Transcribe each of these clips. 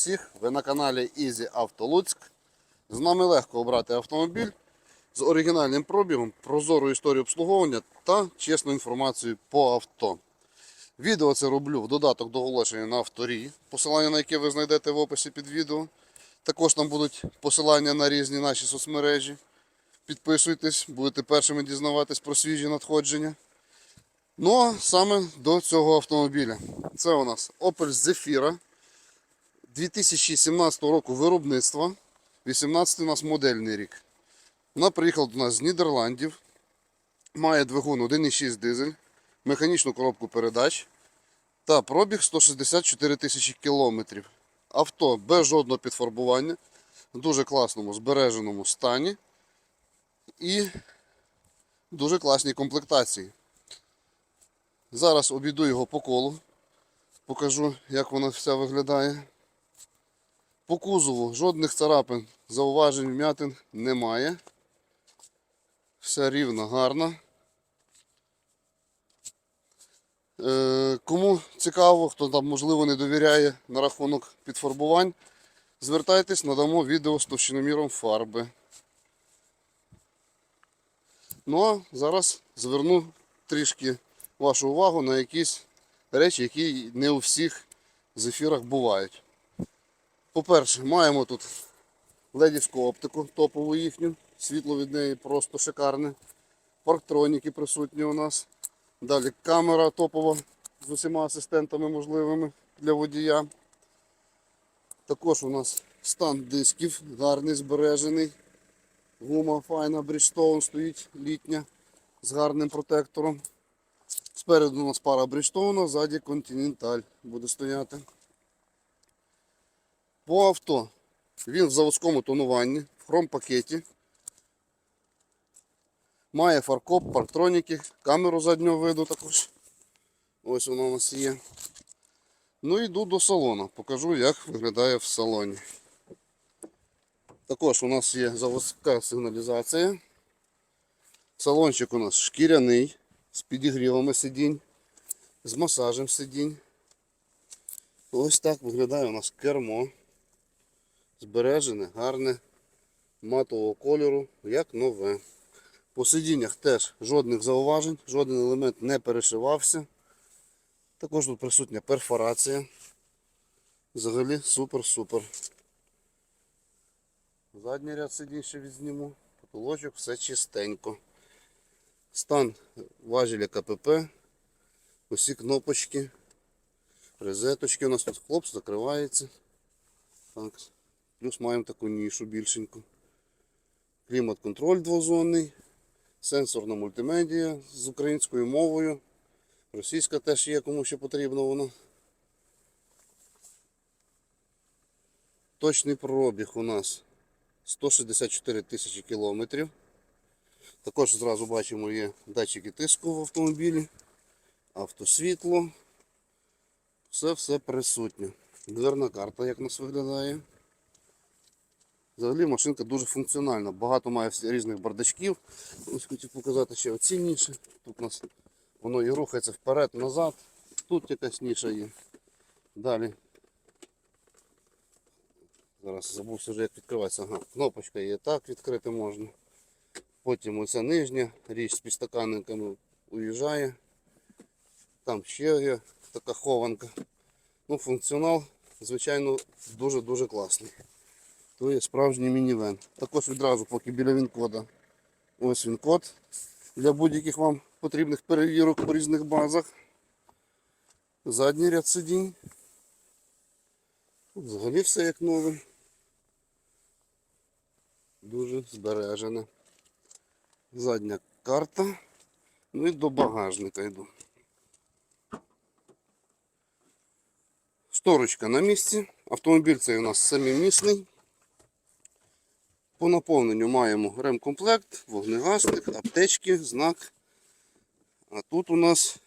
усіх! Ви на каналі Easy Auto Луцьк. З нами легко обрати автомобіль з оригінальним пробігом, прозорою історією обслуговування та чесною інформацією по авто. Відео це роблю в додаток до оголошення на авторі, посилання на яке ви знайдете в описі під відео. Також там будуть посилання на різні наші соцмережі. Підписуйтесь, будете першими дізнаватись про свіжі надходження. Ну а саме до цього автомобіля. Це у нас Opel Zafira 2017 року виробництва. 18 у нас модельний рік. Вона приїхала до нас з Нідерландів. Має двигун 1,6 дизель, механічну коробку передач та пробіг 164 тисячі кілометрів. Авто без жодного підфарбування, в дуже класному збереженому стані і дуже класній комплектації. Зараз обійду його по колу, покажу, як вона вся виглядає. По кузову жодних царапин, зауважень, вмятин немає. Все рівно, гарно. Е, Кому цікаво, хто там можливо не довіряє на рахунок підфарбувань, звертайтесь, надамо відео з товщиноміром фарби. Ну а зараз зверну трішки вашу увагу на якісь речі, які не у всіх зефірах бувають. По-перше, маємо тут ледівську оптику, топову їхню, світло від неї просто шикарне. Парктроніки присутні у нас. Далі камера топова з усіма асистентами можливими для водія. Також у нас стан дисків гарний, збережений. Гума файна, Bridgestone стоїть літня з гарним протектором. Спереду у нас пара Bridgestone, ззаді Continental буде стояти. По авто він в заводському тонуванні, в хром-пакеті. Має фаркоп, парктроніки, камеру заднього виду також. Ось вона у нас є. Ну йду до салону. Покажу, як виглядає в салоні. Також у нас є заводська сигналізація. Салончик у нас шкіряний, з підігрівами сидінь, з масажем сидінь. Ось так виглядає у нас кермо. Збережене, гарне, матового кольору, як нове. По сидіннях теж жодних зауважень, жоден елемент не перешивався. Також тут присутня перфорація. Взагалі супер-супер. Задній ряд сидінь ще відзніму. Потолочок все чистенько. Стан важеля КПП. Усі кнопочки. Розеточки у нас тут хлоп закривається. Так. Плюс маємо таку нішу більшеньку. Клімат-контроль двозонний. Сенсорна мультимедія з українською мовою. Російська теж є, кому ще потрібно вона. Точний пробіг у нас 164 тисячі кілометрів. Також зразу бачимо є датчики тиску в автомобілі, автосвітло. Все-все присутнє. Дверна карта, як у нас виглядає. Взагалі машинка дуже функціональна. Багато має різних бардачків. Ось хотів показати ще оці ніші. Тут у нас воно і рухається вперед, назад. Тут якась ніша є. Далі. Зараз забувся вже як відкривається. Ага, кнопочка є так відкрити можна. Потім оця нижня річ з підстаканниками уїжджає. Там ще є така хованка. Ну, функціонал, звичайно, дуже-дуже класний. То є справжній мінівен. Також відразу, поки біля він-кода. Ось він код для будь-яких вам потрібних перевірок по різних базах. Задній ряд сидінь. Взагалі все як нове. Дуже збережене. Задня карта. Ну і до багажника йду. Шторочка на місці. Автомобіль цей у нас самімісний. По наповненню маємо ремкомплект, вогнегасник, аптечки, знак. А тут у нас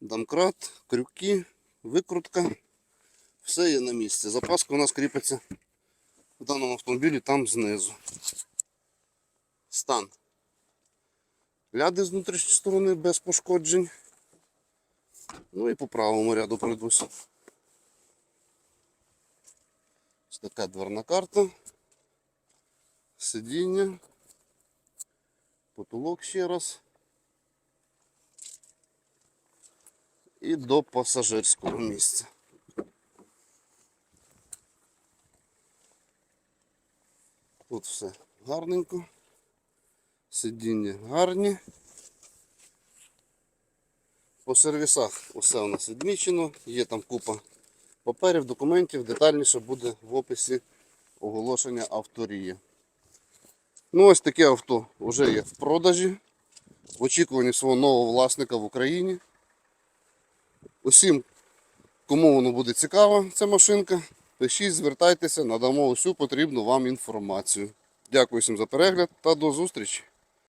домкрат, крюки, викрутка. Все є на місці. Запаска у нас кріпиться в даному автомобілі там знизу. Стан. Ляди з внутрішньої сторони без пошкоджень. Ну і по правому ряду пройдуся. Ось така дверна карта. Сидіння. Потолок ще раз. І до пасажирського місця. Тут все гарненько. Сидіння гарні. По сервісах усе у нас відмічено. Є там купа паперів, документів. Детальніше буде в описі оголошення авторії. Ну, ось таке авто вже є в продажі. В очікуванні свого нового власника в Україні. Усім, кому воно буде цікаво, ця машинка, пишіть, звертайтеся, надамо усю потрібну вам інформацію. Дякую всім за перегляд та до зустрічі!